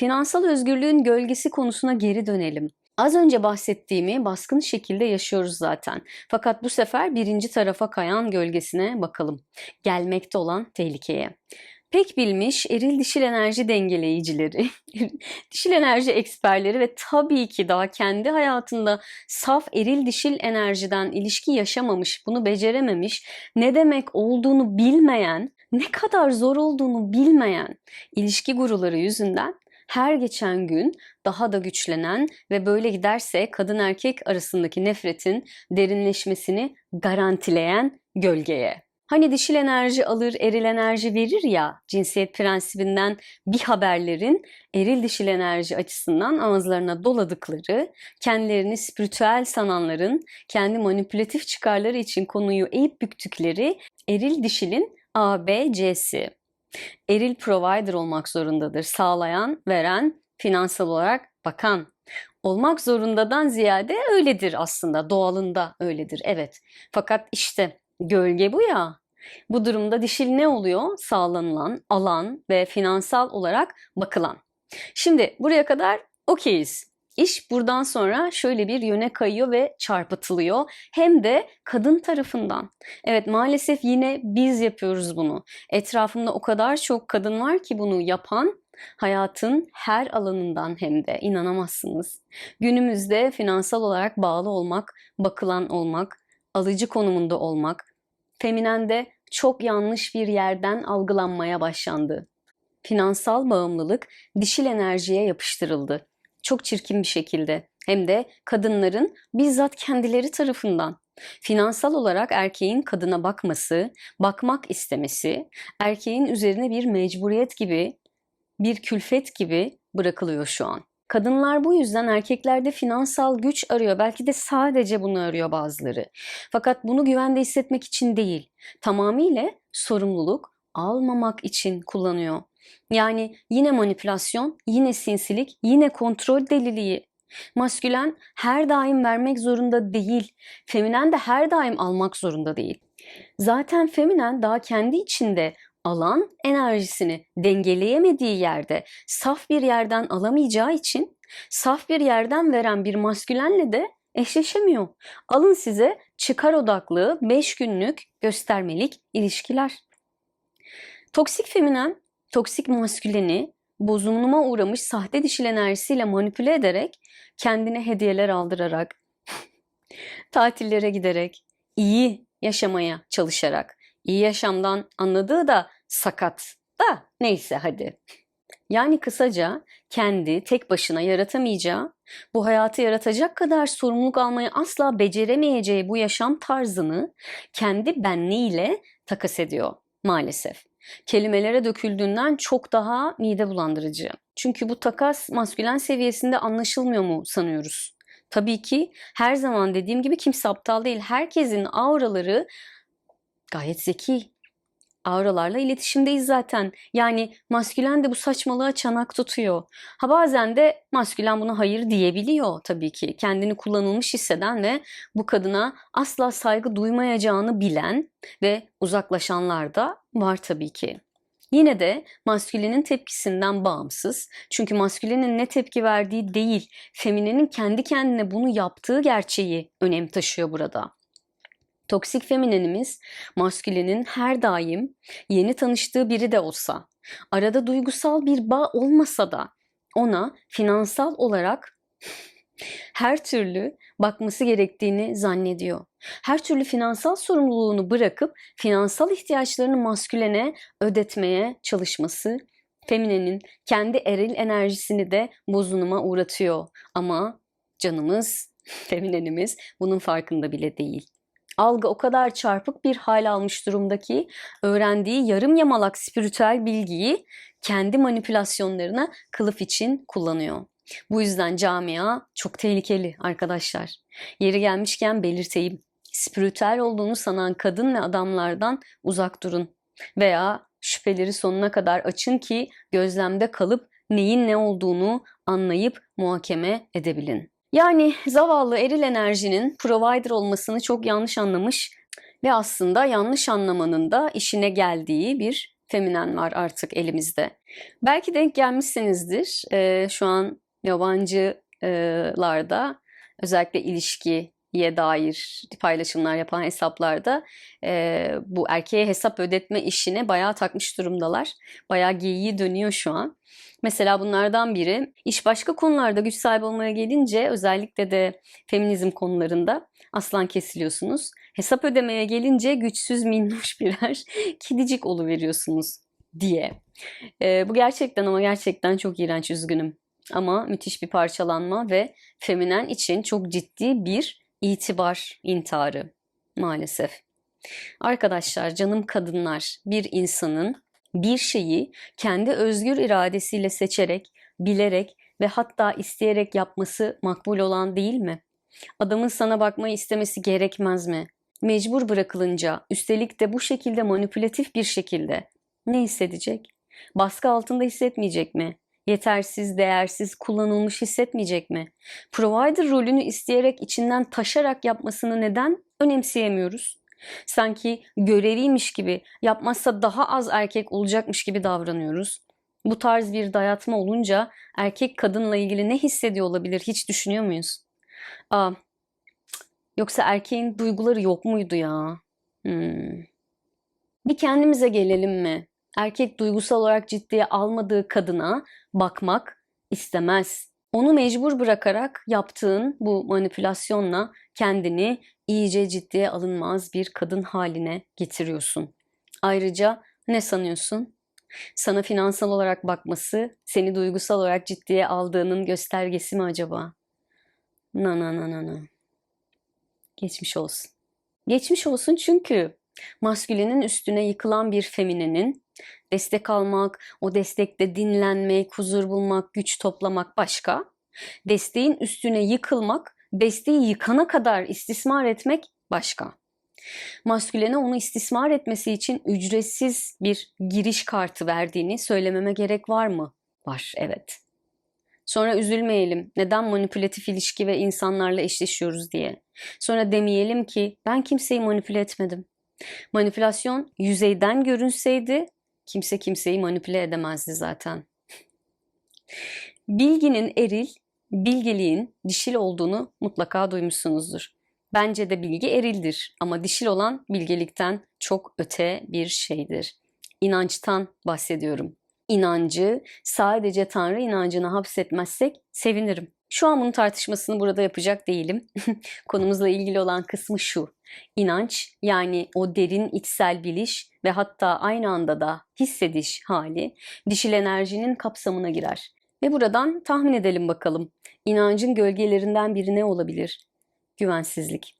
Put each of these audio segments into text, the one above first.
Finansal özgürlüğün gölgesi konusuna geri dönelim. Az önce bahsettiğimi baskın şekilde yaşıyoruz zaten. Fakat bu sefer birinci tarafa kayan gölgesine bakalım. Gelmekte olan tehlikeye. Pek bilmiş eril dişil enerji dengeleyicileri, dişil enerji eksperleri ve tabii ki daha kendi hayatında saf eril dişil enerjiden ilişki yaşamamış, bunu becerememiş, ne demek olduğunu bilmeyen, ne kadar zor olduğunu bilmeyen ilişki guruları yüzünden her geçen gün daha da güçlenen ve böyle giderse kadın erkek arasındaki nefretin derinleşmesini garantileyen gölgeye. Hani dişil enerji alır, eril enerji verir ya cinsiyet prensibinden bir haberlerin eril dişil enerji açısından ağızlarına doladıkları, kendilerini spiritüel sananların kendi manipülatif çıkarları için konuyu eğip büktükleri eril dişilin A, B, C'si. Eril provider olmak zorundadır. Sağlayan, veren, finansal olarak bakan. Olmak zorundadan ziyade öyledir aslında. Doğalında öyledir. Evet. Fakat işte gölge bu ya. Bu durumda dişil ne oluyor? Sağlanılan, alan ve finansal olarak bakılan. Şimdi buraya kadar okeyiz. İş buradan sonra şöyle bir yöne kayıyor ve çarpıtılıyor. Hem de kadın tarafından. Evet maalesef yine biz yapıyoruz bunu. Etrafımda o kadar çok kadın var ki bunu yapan hayatın her alanından hem de inanamazsınız. Günümüzde finansal olarak bağlı olmak, bakılan olmak, alıcı konumunda olmak, feminende çok yanlış bir yerden algılanmaya başlandı. Finansal bağımlılık dişil enerjiye yapıştırıldı. Çok çirkin bir şekilde. Hem de kadınların bizzat kendileri tarafından. Finansal olarak erkeğin kadına bakması, bakmak istemesi, erkeğin üzerine bir mecburiyet gibi, bir külfet gibi bırakılıyor şu an. Kadınlar bu yüzden erkeklerde finansal güç arıyor. Belki de sadece bunu arıyor bazıları. Fakat bunu güvende hissetmek için değil, tamamıyla sorumluluk almamak için kullanıyor. Yani yine manipülasyon, yine sinsilik, yine kontrol deliliği. Maskülen her daim vermek zorunda değil. Feminen de her daim almak zorunda değil. Zaten feminen daha kendi içinde alan enerjisini dengeleyemediği yerde saf bir yerden alamayacağı için saf bir yerden veren bir maskülenle de eşleşemiyor. Alın size çıkar odaklı 5 günlük göstermelik ilişkiler. Toksik feminen, toksik masküleni bozuluma uğramış sahte dişil enerjisiyle manipüle ederek kendine hediyeler aldırarak, tatillere giderek, iyi yaşamaya çalışarak, iyi yaşamdan anladığı da sakat da neyse hadi. Yani kısaca kendi tek başına yaratamayacağı, bu hayatı yaratacak kadar sorumluluk almayı asla beceremeyeceği bu yaşam tarzını kendi benliğiyle takas ediyor maalesef. Kelimelere döküldüğünden çok daha mide bulandırıcı. Çünkü bu takas maskülen seviyesinde anlaşılmıyor mu sanıyoruz? Tabii ki her zaman dediğim gibi kimse aptal değil. Herkesin auraları gayet zeki. Auralarla iletişimdeyiz zaten. Yani maskülen de bu saçmalığa çanak tutuyor. Ha bazen de maskülen buna hayır diyebiliyor tabii ki. Kendini kullanılmış hisseden ve bu kadına asla saygı duymayacağını bilen ve uzaklaşanlar da var tabii ki. Yine de maskülenin tepkisinden bağımsız. Çünkü maskülenin ne tepki verdiği değil, feminenin kendi kendine bunu yaptığı gerçeği önem taşıyor burada. Toksik feminenimiz maskülenin her daim yeni tanıştığı biri de olsa, arada duygusal bir bağ olmasa da ona finansal olarak her türlü bakması gerektiğini zannediyor. Her türlü finansal sorumluluğunu bırakıp finansal ihtiyaçlarını maskülene ödetmeye çalışması feminenin kendi eril enerjisini de bozunuma uğratıyor. Ama canımız, feminenimiz bunun farkında bile değil. Algı o kadar çarpık bir hal almış durumda ki öğrendiği yarım yamalak spiritüel bilgiyi kendi manipülasyonlarına kılıf için kullanıyor. Bu yüzden camia çok tehlikeli arkadaşlar. Yeri gelmişken belirteyim. Spiritüel olduğunu sanan kadın ve adamlardan uzak durun. Veya şüpheleri sonuna kadar açın ki gözlemde kalıp neyin ne olduğunu anlayıp muhakeme edebilin. Yani zavallı eril enerjinin provider olmasını çok yanlış anlamış ve aslında yanlış anlamanın da işine geldiği bir feminen var artık elimizde. Belki denk gelmişsinizdir. Ee, şu an yabancılarda özellikle ilişkiye dair paylaşımlar yapan hesaplarda e, bu erkeğe hesap ödetme işine bayağı takmış durumdalar. Bayağı geyiği dönüyor şu an. Mesela bunlardan biri iş başka konularda güç sahibi olmaya gelince özellikle de feminizm konularında aslan kesiliyorsunuz. Hesap ödemeye gelince güçsüz minnoş birer kedicik veriyorsunuz diye. E, bu gerçekten ama gerçekten çok iğrenç üzgünüm. Ama müthiş bir parçalanma ve feminen için çok ciddi bir itibar intiharı maalesef. Arkadaşlar, canım kadınlar, bir insanın bir şeyi kendi özgür iradesiyle seçerek, bilerek ve hatta isteyerek yapması makbul olan değil mi? Adamın sana bakmayı istemesi gerekmez mi? Mecbur bırakılınca, üstelik de bu şekilde manipülatif bir şekilde ne hissedecek? Baskı altında hissetmeyecek mi? Yetersiz, değersiz, kullanılmış hissetmeyecek mi? Provider rolünü isteyerek içinden taşarak yapmasını neden önemseyemiyoruz? Sanki göreviymiş gibi, yapmazsa daha az erkek olacakmış gibi davranıyoruz. Bu tarz bir dayatma olunca erkek kadınla ilgili ne hissediyor olabilir hiç düşünüyor muyuz? Aa, yoksa erkeğin duyguları yok muydu ya? Hmm. Bir kendimize gelelim mi? Erkek duygusal olarak ciddiye almadığı kadına bakmak istemez. Onu mecbur bırakarak yaptığın bu manipülasyonla kendini iyice ciddiye alınmaz bir kadın haline getiriyorsun. Ayrıca ne sanıyorsun? Sana finansal olarak bakması seni duygusal olarak ciddiye aldığının göstergesi mi acaba? Na na na na na. Geçmiş olsun. Geçmiş olsun çünkü maskülenin üstüne yıkılan bir feminenin destek almak, o destekte dinlenmek, huzur bulmak, güç toplamak başka. Desteğin üstüne yıkılmak, desteği yıkana kadar istismar etmek başka. Maskülene onu istismar etmesi için ücretsiz bir giriş kartı verdiğini söylememe gerek var mı? Var, evet. Sonra üzülmeyelim. Neden manipülatif ilişki ve insanlarla eşleşiyoruz diye. Sonra demeyelim ki ben kimseyi manipüle etmedim. Manipülasyon yüzeyden görünseydi kimse kimseyi manipüle edemezdi zaten. Bilginin eril, bilgeliğin dişil olduğunu mutlaka duymuşsunuzdur. Bence de bilgi erildir ama dişil olan bilgelikten çok öte bir şeydir. İnançtan bahsediyorum. İnancı sadece Tanrı inancına hapsetmezsek sevinirim. Şu an bunun tartışmasını burada yapacak değilim. Konumuzla ilgili olan kısmı şu. İnanç yani o derin içsel biliş ve hatta aynı anda da hissediş hali dişil enerjinin kapsamına girer. Ve buradan tahmin edelim bakalım. İnancın gölgelerinden biri ne olabilir? Güvensizlik.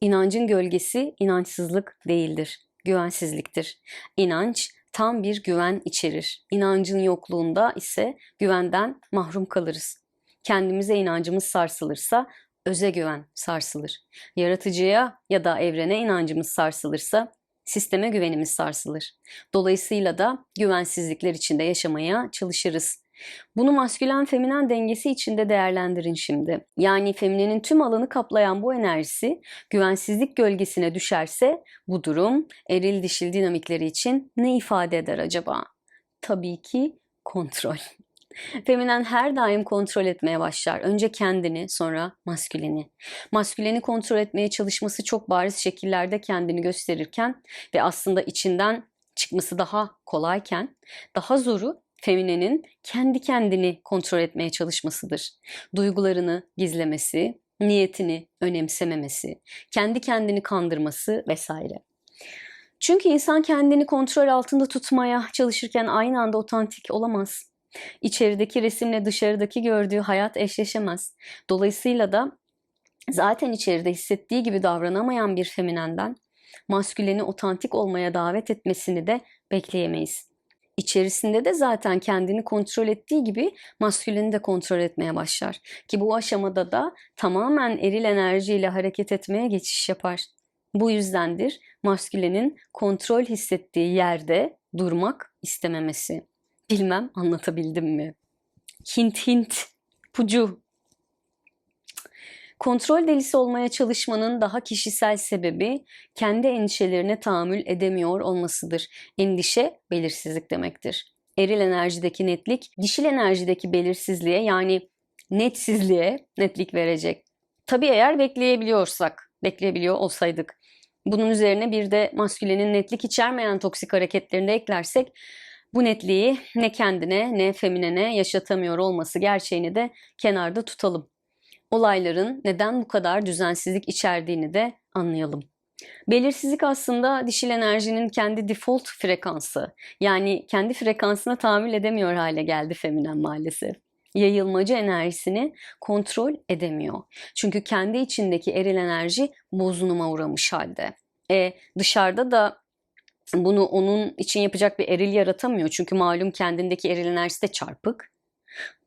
İnancın gölgesi inançsızlık değildir, güvensizliktir. İnanç tam bir güven içerir. İnancın yokluğunda ise güvenden mahrum kalırız. Kendimize inancımız sarsılırsa öze güven sarsılır. Yaratıcıya ya da evrene inancımız sarsılırsa sisteme güvenimiz sarsılır. Dolayısıyla da güvensizlikler içinde yaşamaya çalışırız. Bunu maskülen feminen dengesi içinde değerlendirin şimdi. Yani feminenin tüm alanı kaplayan bu enerjisi güvensizlik gölgesine düşerse bu durum eril dişil dinamikleri için ne ifade eder acaba? Tabii ki kontrol. Feminen her daim kontrol etmeye başlar. Önce kendini, sonra masküleni. Masküleni kontrol etmeye çalışması çok bariz şekillerde kendini gösterirken ve aslında içinden çıkması daha kolayken, daha zoru feminenin kendi kendini kontrol etmeye çalışmasıdır. Duygularını gizlemesi, niyetini önemsememesi, kendi kendini kandırması vesaire. Çünkü insan kendini kontrol altında tutmaya çalışırken aynı anda otantik olamaz. İçerideki resimle dışarıdaki gördüğü hayat eşleşemez. Dolayısıyla da zaten içeride hissettiği gibi davranamayan bir feminenden masküleni otantik olmaya davet etmesini de bekleyemeyiz. İçerisinde de zaten kendini kontrol ettiği gibi masküleni de kontrol etmeye başlar. Ki bu aşamada da tamamen eril enerjiyle hareket etmeye geçiş yapar. Bu yüzdendir maskülenin kontrol hissettiği yerde durmak istememesi. Bilmem anlatabildim mi? Hint hint pucu. Kontrol delisi olmaya çalışmanın daha kişisel sebebi kendi endişelerine tahammül edemiyor olmasıdır. Endişe belirsizlik demektir. Eril enerjideki netlik, dişil enerjideki belirsizliğe yani netsizliğe netlik verecek. Tabii eğer bekleyebiliyorsak, bekleyebiliyor olsaydık. Bunun üzerine bir de maskülenin netlik içermeyen toksik hareketlerini eklersek bu netliği ne kendine ne feminene yaşatamıyor olması gerçeğini de kenarda tutalım. Olayların neden bu kadar düzensizlik içerdiğini de anlayalım. Belirsizlik aslında dişil enerjinin kendi default frekansı. Yani kendi frekansına tahammül edemiyor hale geldi feminen maalesef. Yayılmacı enerjisini kontrol edemiyor. Çünkü kendi içindeki eril enerji bozunuma uğramış halde. E, dışarıda da bunu onun için yapacak bir eril yaratamıyor. Çünkü malum kendindeki eril enerjisi de çarpık.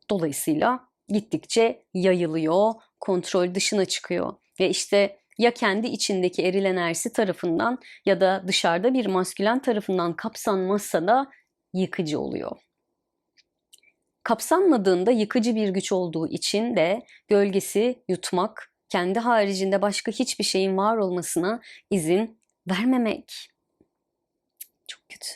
Dolayısıyla gittikçe yayılıyor, kontrol dışına çıkıyor. Ve işte ya kendi içindeki eril enerjisi tarafından ya da dışarıda bir maskülen tarafından kapsanmazsa da yıkıcı oluyor. Kapsanmadığında yıkıcı bir güç olduğu için de gölgesi yutmak, kendi haricinde başka hiçbir şeyin var olmasına izin vermemek. Kötü.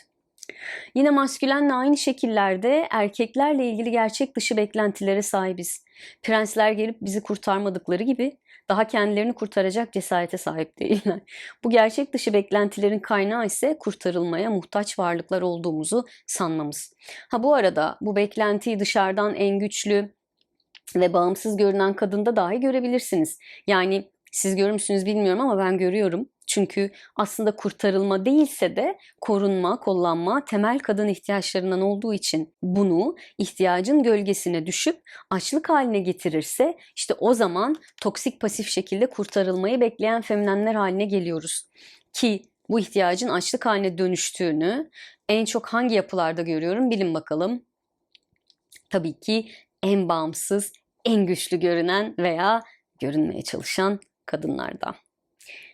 Yine maskülenle aynı şekillerde erkeklerle ilgili gerçek dışı beklentilere sahibiz. Prensler gelip bizi kurtarmadıkları gibi daha kendilerini kurtaracak cesarete sahip değiller. Bu gerçek dışı beklentilerin kaynağı ise kurtarılmaya muhtaç varlıklar olduğumuzu sanmamız. Ha bu arada bu beklentiyi dışarıdan en güçlü ve bağımsız görünen kadında dahi görebilirsiniz. Yani siz görür müsünüz bilmiyorum ama ben görüyorum. Çünkü aslında kurtarılma değilse de korunma, kollanma temel kadın ihtiyaçlarından olduğu için bunu ihtiyacın gölgesine düşüp açlık haline getirirse işte o zaman toksik pasif şekilde kurtarılmayı bekleyen feminenler haline geliyoruz. Ki bu ihtiyacın açlık haline dönüştüğünü en çok hangi yapılarda görüyorum bilin bakalım. Tabii ki en bağımsız, en güçlü görünen veya görünmeye çalışan kadınlarda.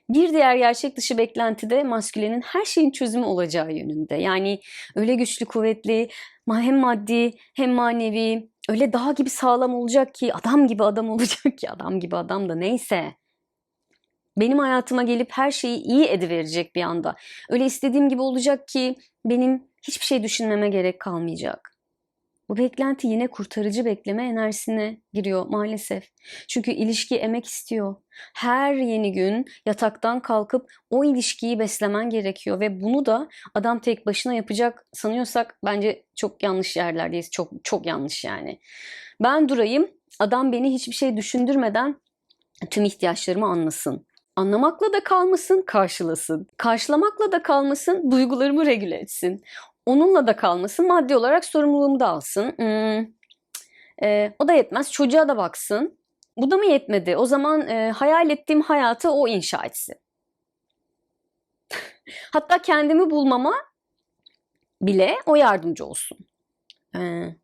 Bir diğer gerçek dışı beklenti de maskülenin her şeyin çözümü olacağı yönünde. Yani öyle güçlü, kuvvetli, hem maddi hem manevi, öyle dağ gibi sağlam olacak ki, adam gibi adam olacak ki, adam gibi adam da neyse. Benim hayatıma gelip her şeyi iyi ediverecek bir anda. Öyle istediğim gibi olacak ki benim hiçbir şey düşünmeme gerek kalmayacak. Bu beklenti yine kurtarıcı bekleme enerjisine giriyor maalesef. Çünkü ilişki emek istiyor. Her yeni gün yataktan kalkıp o ilişkiyi beslemen gerekiyor ve bunu da adam tek başına yapacak sanıyorsak bence çok yanlış yerlerdeyiz. Çok çok yanlış yani. Ben durayım. Adam beni hiçbir şey düşündürmeden tüm ihtiyaçlarımı anlasın. Anlamakla da kalmasın, karşılasın. Karşılamakla da kalmasın, duygularımı regüle etsin onunla da kalmasın, maddi olarak sorumluluğumu da alsın. Hmm. E, o da yetmez, çocuğa da baksın. Bu da mı yetmedi? O zaman e, hayal ettiğim hayatı o inşa etsin. Hatta kendimi bulmama bile o yardımcı olsun. Ee,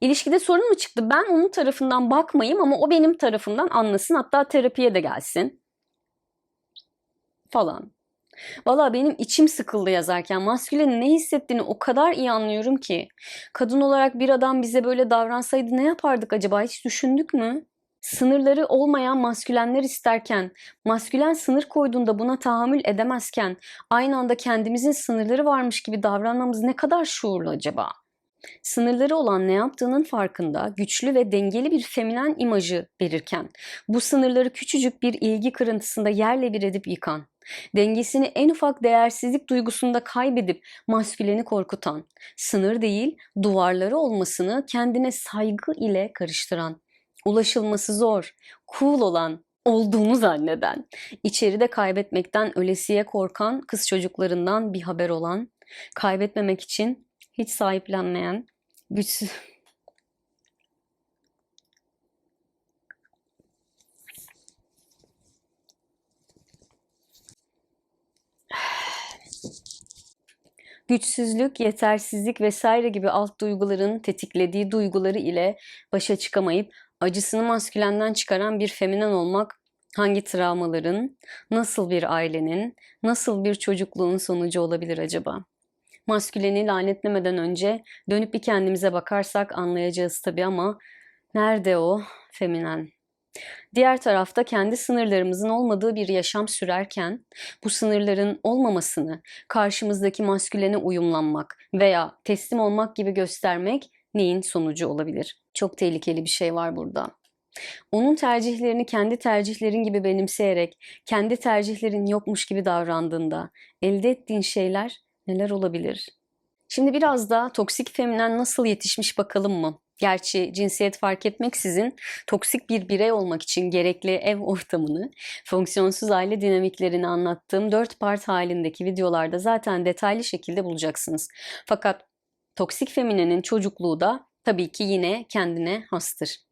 ilişkide sorun mu çıktı? Ben onun tarafından bakmayayım ama o benim tarafımdan anlasın. Hatta terapiye de gelsin. Falan. Valla benim içim sıkıldı yazarken. Maskülenin ne hissettiğini o kadar iyi anlıyorum ki. Kadın olarak bir adam bize böyle davransaydı ne yapardık acaba? Hiç düşündük mü? Sınırları olmayan maskülenler isterken, maskülen sınır koyduğunda buna tahammül edemezken, aynı anda kendimizin sınırları varmış gibi davranmamız ne kadar şuurlu acaba? Sınırları olan ne yaptığının farkında, güçlü ve dengeli bir feminen imajı verirken, bu sınırları küçücük bir ilgi kırıntısında yerle bir edip yıkan, dengesini en ufak değersizlik duygusunda kaybedip masküleni korkutan, sınır değil duvarları olmasını kendine saygı ile karıştıran, ulaşılması zor, cool olan, olduğunu zanneden, içeride kaybetmekten ölesiye korkan kız çocuklarından bir haber olan, kaybetmemek için hiç sahiplenmeyen, güçsüz güçsüzlük, yetersizlik vesaire gibi alt duyguların tetiklediği duyguları ile başa çıkamayıp acısını maskülenden çıkaran bir feminen olmak hangi travmaların, nasıl bir ailenin, nasıl bir çocukluğun sonucu olabilir acaba? Masküleni lanetlemeden önce dönüp bir kendimize bakarsak anlayacağız tabii ama nerede o feminen? Diğer tarafta kendi sınırlarımızın olmadığı bir yaşam sürerken bu sınırların olmamasını karşımızdaki maskülene uyumlanmak veya teslim olmak gibi göstermek neyin sonucu olabilir? Çok tehlikeli bir şey var burada. Onun tercihlerini kendi tercihlerin gibi benimseyerek, kendi tercihlerin yokmuş gibi davrandığında elde ettiğin şeyler neler olabilir? Şimdi biraz da toksik feminen nasıl yetişmiş bakalım mı? Gerçi cinsiyet fark etmeksizin toksik bir birey olmak için gerekli ev ortamını, fonksiyonsuz aile dinamiklerini anlattığım 4 part halindeki videolarda zaten detaylı şekilde bulacaksınız. Fakat toksik feminenin çocukluğu da tabii ki yine kendine hastır.